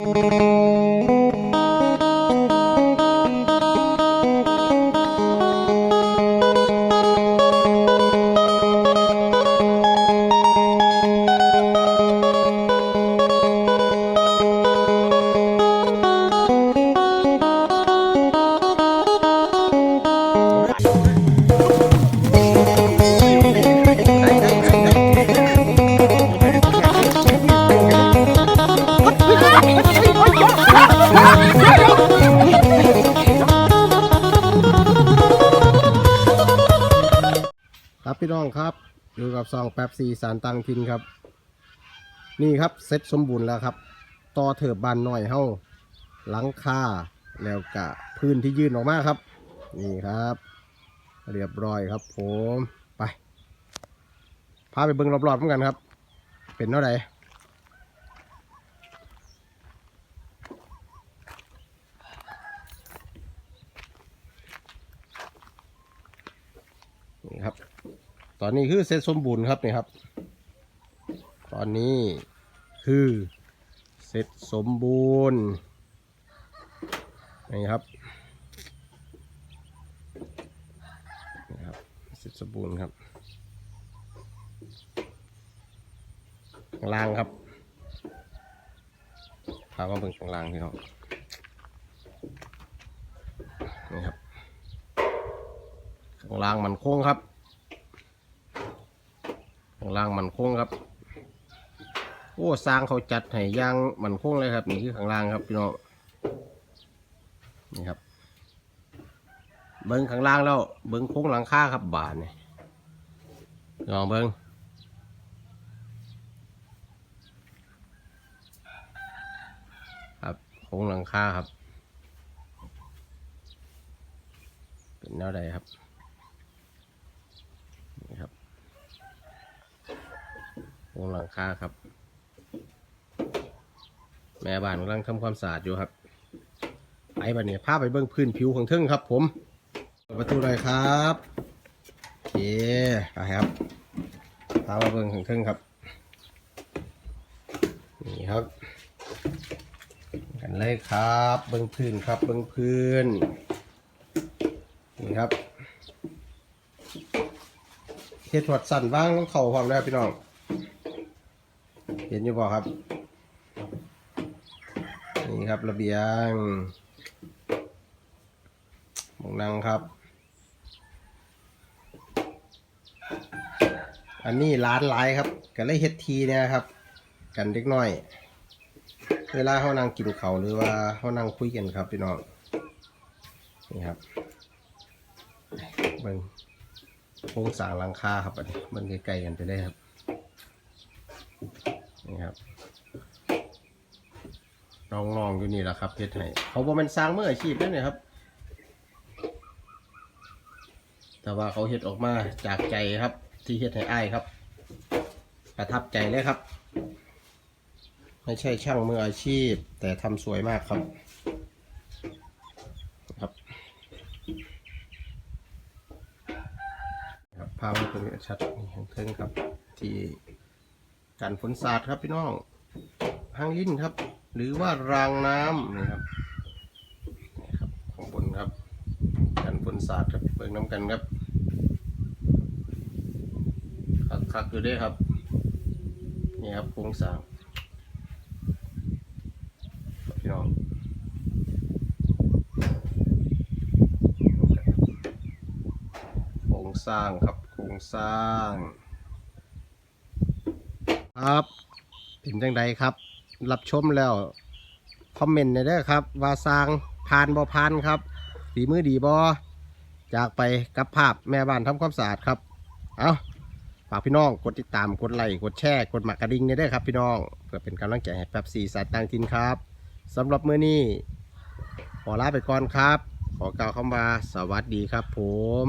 ครั พี่น้องครับอยู่กับซองแป๊บซีสารตังทินครับ นี่ครับเซ็ตสมบูรณ์แล้วครับ ต่อเถิบบานหน่อยเฮาหลังคาแล้วกะพื้นที่ยื่นออกมาครับ นี่ครับ เรียบร้อยครับผมไปพาไปเบิ้งรอบๆเหมือนกันครับ เป็นเท่าไหร่นี่ครับ ตอนนี้คือเซ็ตสมบูรณ์ครับนี่ครับ ตอนนี้คือเสร็จสมบูรณ์นี่ครับนี่ครับ เสร็จสมบูรณ์ครับล่างครับพามาเบิ่งข้างล่างพี่น้องนี่ครับข้างล่างมันโค้งครับ ข้างล่างมันโค้งครับ โอ้สร้างเขาจัดให้อยางมันโค้งเลยครับ นี่คือข้างล่างครับพี่น้องนี่ครับ เบิ้งข้างล่างแล้ว เบิ้งโค้งหลังคาครับบานนี่ลองเบิ้งครับโค้งหลังคาครับ เป็นแนวใดครับนี่ครับ งหลังคาครับ แม่บ้านกำลังทำความสะอาดอยู่ครับไปบัดนี้พาไปเบิ้องพื้นผิวของเทิงครับ ผมเปิดประตูเลยครับโอเคไปครับพามาเบิ้องของเทิงครับนี่ครับ กันเลยครับ เบิ้องพื้นครับ เบิ้องพื้นนี่ครับเฮ็ดถอดสั่นว่างต้องเข่าพร้อมแล้วพี่น้อง เห็นอยู่บ่ครับ นี่ครับระเบียงมองนั่งครับ อันนี้ร้านหลายครับกันเลยเฮ็ดทีเนี่ยครับ กันเล็กน้อย เวลาเขานั่งกินเขาวหรือว่าเขานั่งคุยกันครับพี่น้องนี่ครับเบิ่งโครงสร้างหลังคาครับอันนี้เบิ่งไกลๆกันไปเลยครับ ครับน้องๆอยู่นี่แหละครับเพชรไห้เขาบอกมันสร้างเมื่ออาชีพนั่นเนี่ยครับ แต่ว่าเขาเฮ็ดออกมาจากใจครับ ที่เฮ็ดให้อ้ายครับ ประทับใจเลยครับ ไม่ใช่ช่างมืออาชีพ แต่ทำสวยมากครับครับครับภาพมันเป็นชัดนี่ของเทิงครับที่ กันฝนสาดครับพี่น้องหางลิ้นครับ หรือว่ารางน้ำนี่ครับนี่ครับของบนครับ กันฝนสาดครับเบิ่งน้ำกันครับคักคอยู่ด้วยครับนี่ครับโครงสร้างพี่น้องโครงสร้างครับโครงสร้าง ครับเป็นจังใดครับ รับชมแล้วคอมเมนต์หน่อยเด้อครับ ว่าสร้างผ่านบ่ผ่านครับฝีมือดีบ่จากไปกับภาพแม่บ้านทำความสะอาดครับ เอาฝากพี่น้องกดติดตามกดไลค์กดแชร์กดหมากกระดิ่งเนี่ยเด้อครับ พี่น้องเพื่อเป็นกำลังใจให้แป๊บสี่สายต่างทินครับสำหรับมื้อนี้ขอลาไปก่อนครับ ขอกล่าวคำว่าสวัสดีครับผม